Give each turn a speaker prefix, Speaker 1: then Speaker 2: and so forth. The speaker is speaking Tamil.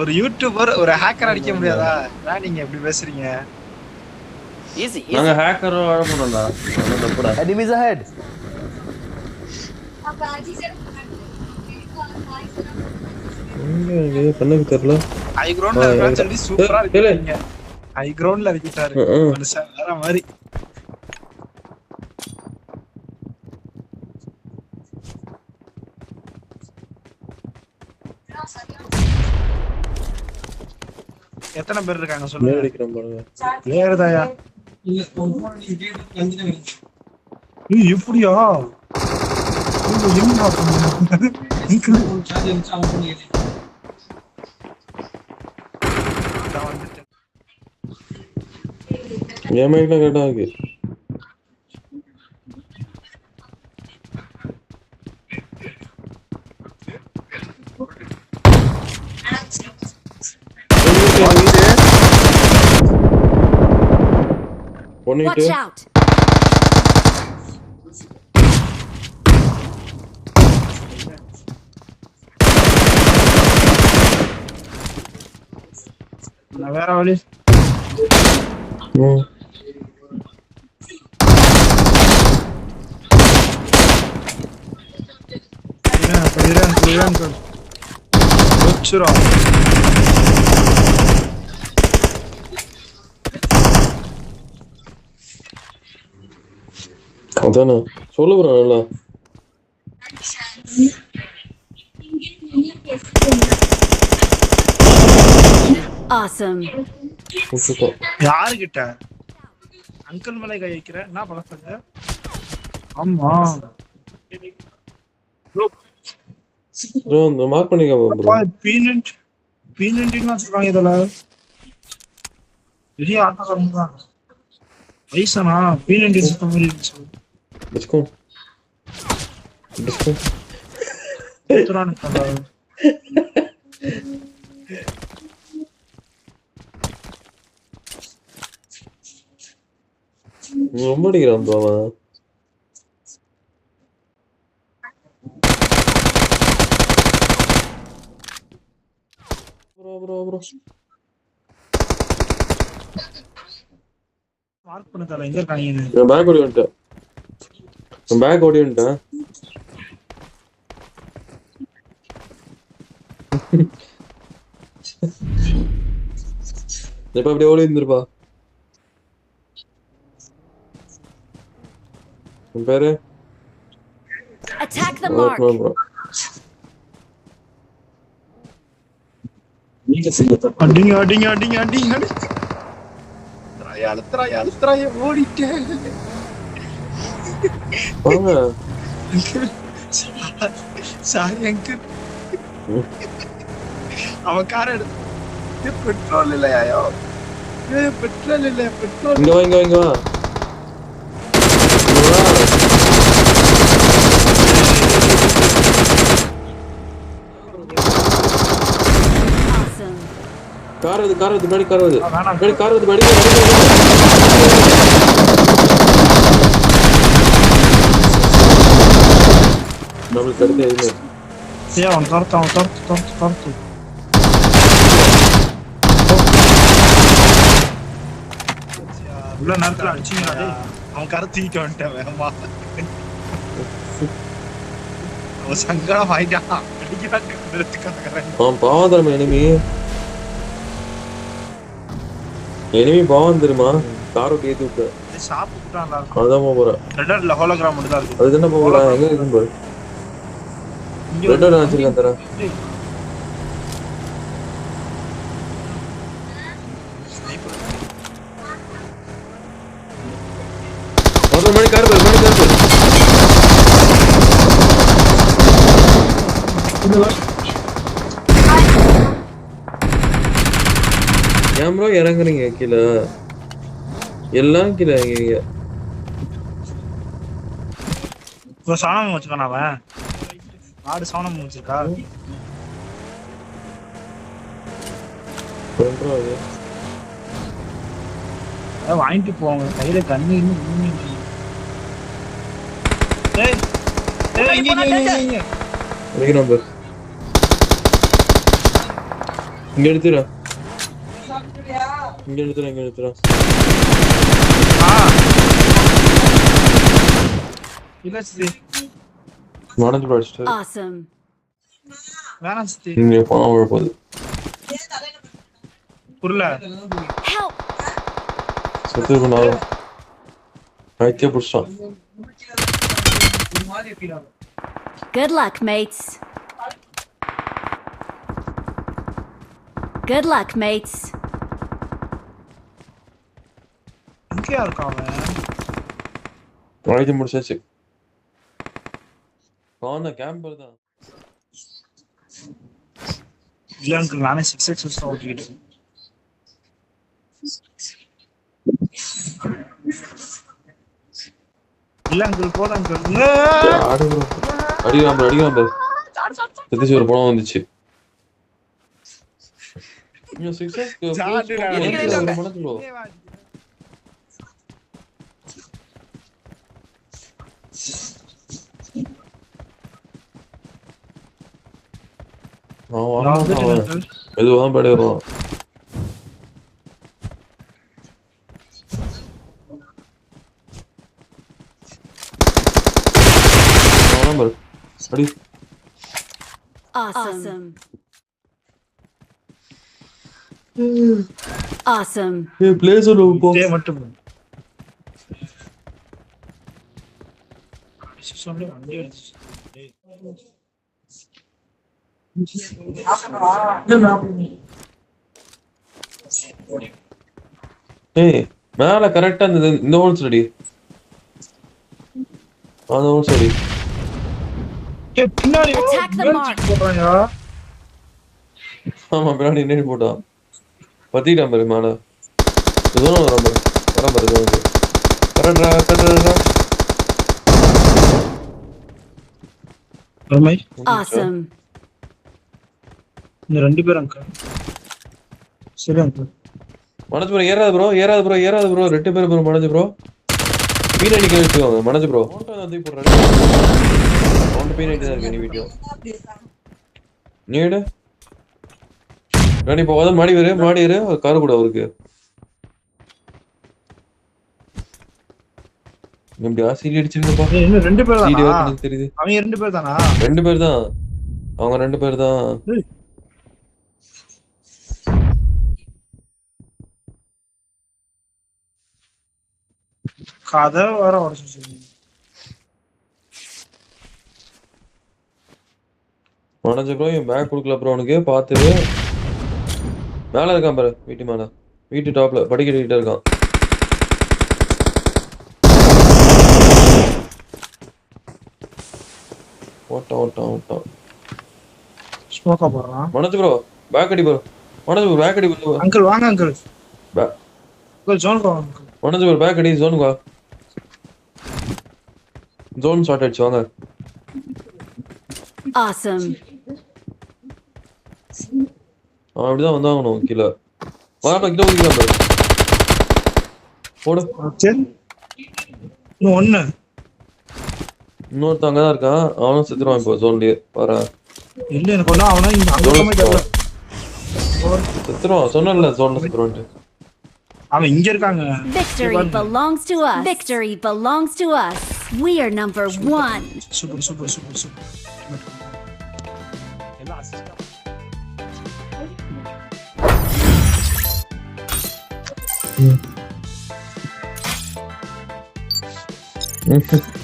Speaker 1: ஒரு யூடியூபர் ஒரு ஹேக்கர் அடிக்க முடியாதா ஏன் நீங்க எப்படி பேசுறீங்க
Speaker 2: easy.
Speaker 3: நாங்க ஹேக்கர் வாழ போறோம்டா ஒண்ணும் தப்புடா
Speaker 4: ahead.
Speaker 3: கண்ணுக்கு தெரியல
Speaker 1: ஹை கிரவுண்ட்ல சொல்லி சூப்பரா. இருக்கீங்க ஹை கிரவுண்ட்ல இருக்கிட்டாரு. மனுஷன் வேற மாதிரி எத்தனை பேர் இருக்காங்க சொல்லுங்க. எப்படியா?
Speaker 3: ஏமாயிட்டா கேட்டாங்க
Speaker 5: Watch out.
Speaker 1: Where are you?
Speaker 3: No.
Speaker 1: Yeah, clearance, clearance. Good job.
Speaker 3: அதானே? சொல்ல. விட்டுட்டோம்
Speaker 1: யாருகிட்ட? அங்கிள் மேலே கை வைக்கிற? என்ன பழக்கம் ஆமா.
Speaker 3: ப்ரோ இந்த மார்க் பண்ணிக்க ப்ரோ.
Speaker 1: பீனட் பீனட்னு வச்சிருக்காங்க இதுல. பெரிய ஆட்டக்காரங்க தான். வயசானா? பீனட் சுத்த மாதிரி இருந்துச்சு.
Speaker 3: டிஸ்கோ டிஸ்கோ
Speaker 1: சுத்துறானு தெரியல.
Speaker 3: ரொம்ப அடிக்கிறான் ப்ரோ அவன் ப்ரோ ப்ரோ ப்ரோ
Speaker 1: மார்க் பண்ண தரல எங்க இருக்காங்க
Speaker 3: பேக் ஓடி வந்துட்டேன் நான் பேக் ஓடி வந்துட்டேன் இப்ப அப்படியே ஓடி இருந்திருப்பா. உன் பேரு?
Speaker 5: Attack the mark.
Speaker 1: அடிங்க அடிங்க அடிங்க அடிங்க அடிங்க. அழுத்துறாய அழுத்துறாய ஓடிட்டேன் சாரி அங்கிள் அவன் கார் எடுத்து பெட்ரோல் இல்லையாயோ? பெட்ரோல் இல்ல பெட்ரோல்
Speaker 3: இங்க வா இங்க வா இங்க வா. கார் வருது கார் வருது முன்னாடி கார் வருது முன்னாடி கார் வருது. முன்னாடி நம்மளுக்கு அடுத்து எதுவுமே
Speaker 1: ஏன் அவன் துரத்து அவன் துரத்து துரத்து துரத்து இவ்வளவு நேரத்துல அடிச்சீங்களா டேய்? அவன் கரை தூக்கிட்டு வந்துட்டேன் வேகமா அவன் சங்கடம் ஆயிட்டான்
Speaker 3: அவன் பாவம் தரமா எனிமி எனிமி பாவம் தெரியுமா கார் ஏத்தி விட்டு
Speaker 1: நல்லா இருக்கும்.
Speaker 3: அதான் போறேன்.
Speaker 1: ரெட்டர்ல ஹோலோகிராம் மட்டும் தான் இருக்கு.
Speaker 3: அதுக்கு என்ன போக போறேன்? எங்க இருக்கும் பாரு. ரெட் வச்சிருக்கேன் தரேன்
Speaker 1: டேய்.
Speaker 3: ஒரு மணி கார் பாரு மணி கார் பாரு ஏன் ப்ரோ இறங்குறீங்க கீழே எல்லாம் கீழே இறங்குறீங்க
Speaker 1: இப்போ சாணம் வச்சுக்கான அவன் ஆடு
Speaker 3: அது
Speaker 1: அதான் வாங்கிட்டு போவாங்க கையில கண்ணு இன்னும் இங்க
Speaker 3: எடுத்துறா. இங்க எடுத்துறா இங்க எடுத்துறா.
Speaker 1: ஆ. இல்ல சித்தி
Speaker 3: மடஞ்சு படிச்சுட்டு
Speaker 5: Awesome.
Speaker 1: வேணாம் சித்தி
Speaker 3: இங்க பணம் விழ போகுது
Speaker 1: புரியல
Speaker 5: Help!
Speaker 3: செத்து பண்ணாலும் கைத்தே பிடிச்சான்
Speaker 5: Good luck, mates. Good luck, mates.
Speaker 1: எங்கேயா இருக்கான் அவன்
Speaker 3: கைத்தே முடிச்சாச்சு தான்
Speaker 1: இல்ல அங்கிள் நானே சிக்ஸ் எக்ஸ் தான் ஓட்டிக்கிட்டு இருக்கேன். இல்ல அங்கிள் போதும் அங்கிள்.
Speaker 3: அடிக்கிறான் bro, அடிக்கிறான் bro. செத்துச்சு ஒரு பணம் வந்துச்சு இங்க அவன் வரமாட்டான் அவன். மெதுவா தான் படி வருவான் அவன் பாரு. அடி
Speaker 5: Awesome. Awesome.
Speaker 3: ஏய் பிளேசர் போ
Speaker 1: இதே மட்டும் போதும். கடைசி சொல்லி வண்டி எடுத்துச்சு. டேய்.
Speaker 3: ஏய் மேல கரெக்டா இந்த இந்த ஹோல்ஸ் ரெடி அந்த ஹோல்ஸ்
Speaker 1: பின்னாடி போடுறாங்க.
Speaker 3: ஆமா பின்னாடி நின்று போட்டான் பத்திட்டான் பாரு மேல. இதுவும் வர பாரு. வர பாரு இதுவும் கரெக்டா கரெக்டா
Speaker 1: இந்த ரெண்டு பேரும் அங்கிள் சரி அங்கிள்
Speaker 3: மனசு ப்ரோ ஏறாது ப்ரோ ஏறாது ப்ரோ ஏறாது ப்ரோ ரெண்டு பேரும் ப்ரோ மனசு ப்ரோ பீன் அடிக்க வச்சுக்கோங்க மனசு ப்ரோ பீன் இருக்கு நீ வீடியோ நீ எடு. ரெடி போகாத மாடி வரு மாடி வரு காரு கூட அவருக்கு. எப்படியா சீடி அடிச்சிருக்கப்பா
Speaker 1: இன்னும் ரெண்டு பேர் தானா?
Speaker 3: தெரியுது.
Speaker 1: அவங்க ரெண்டு பேர் தானா?
Speaker 3: ரெண்டு பேர் தான். அவங்க ரெண்டு பேர் தான்.
Speaker 1: கதை வர உடச்சு
Speaker 3: ப்ரோ என் பேக் கொடுக்கல ப்ரோ உனக்கு பார்த்துரு மேல இருக்கான் பாரு வீட்டு மேல. வீட்டு டாப்ல படிக்கட்டு கிட்ட இருக்கான். ஓட்டான் ஓட்டான் ஓட்டான்
Speaker 1: ஸ்மோக்கா போடுறான்.
Speaker 3: மனசு ப்ரோ பேக் அடி ப்ரோ மனசு ப்ரோ பேக் அடி bro.
Speaker 1: அங்கிள் வாங்க அங்கிள்
Speaker 3: பே-
Speaker 1: அங்கிள் ஜோன் போவாங்க அங்கிள்
Speaker 3: ப்ரோ பேக் அடி ஜோனுக்கு வா. ஜோன் ஷார்ட் ஆயிடுச்சு வாங்க
Speaker 5: Awesome.
Speaker 3: அவன் அப்படிதான் வந்தாகணும் கீழே. வாங்க கிட்ட ஊதிக்கலாம் பாரு. போடு.
Speaker 1: ஒண்ணு.
Speaker 3: இன்னொருத்தன் அங்கதான் இருக்கான். அவனும் செத்துருவான் இப்போ ஜோன்லயே பாரு.
Speaker 1: இல்ல எனக்கு ஒன்றும் அவனா இங்க.
Speaker 3: செத்துருவான். சொன்னல ஜோன்ல செத்துருவான்ட்டு.
Speaker 1: அவன் இங்க இருக்காங்க.
Speaker 5: Victory belongs to us. Victory belongs to us. We are number one.
Speaker 1: Super, super, super, super. Mm-hmm.